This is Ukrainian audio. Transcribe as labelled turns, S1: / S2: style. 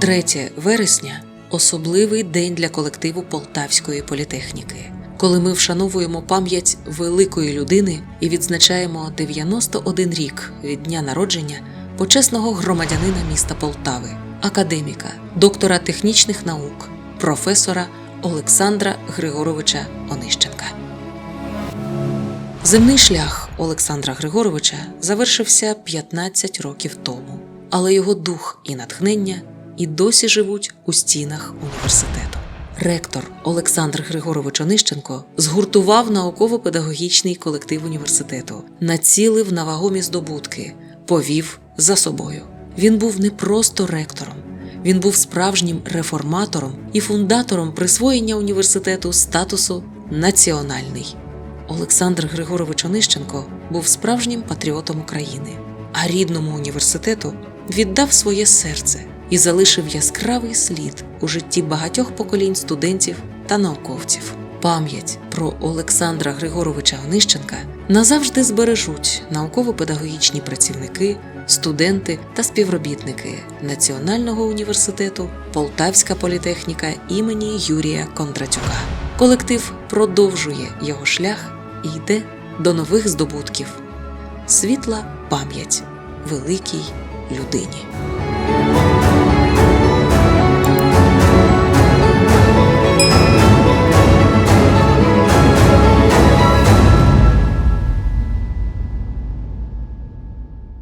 S1: 3 вересня особливий день для колективу Полтавської політехніки, коли ми вшановуємо пам'ять великої людини і відзначаємо 91 рік від дня народження почесного громадянина міста Полтави, академіка, доктора технічних наук, професора Олександра Григоровича Онищенка. Земний шлях Олександра Григоровича завершився 15 років тому, але його дух і натхнення і досі живуть у стінах університету. Ректор Олександр Григорович Онищенко згуртував науково-педагогічний колектив університету, націлив на вагомі здобутки, повів за собою. Він був не просто ректором, він був справжнім реформатором і фундатором присвоєння університету статусу національний. Олександр Григорович Онищенко був справжнім патріотом України, а рідному університету віддав своє серце і залишив яскравий слід у житті багатьох поколінь студентів та науковців. Пам'ять про Олександра Григоровича Онищенка назавжди збережуть науково-педагогічні працівники, студенти та співробітники Національного університету Полтавська політехніка імені Юрія Кондратюка. Колектив продовжує його шлях і йде до нових здобутків. Світла пам'ять великій людині.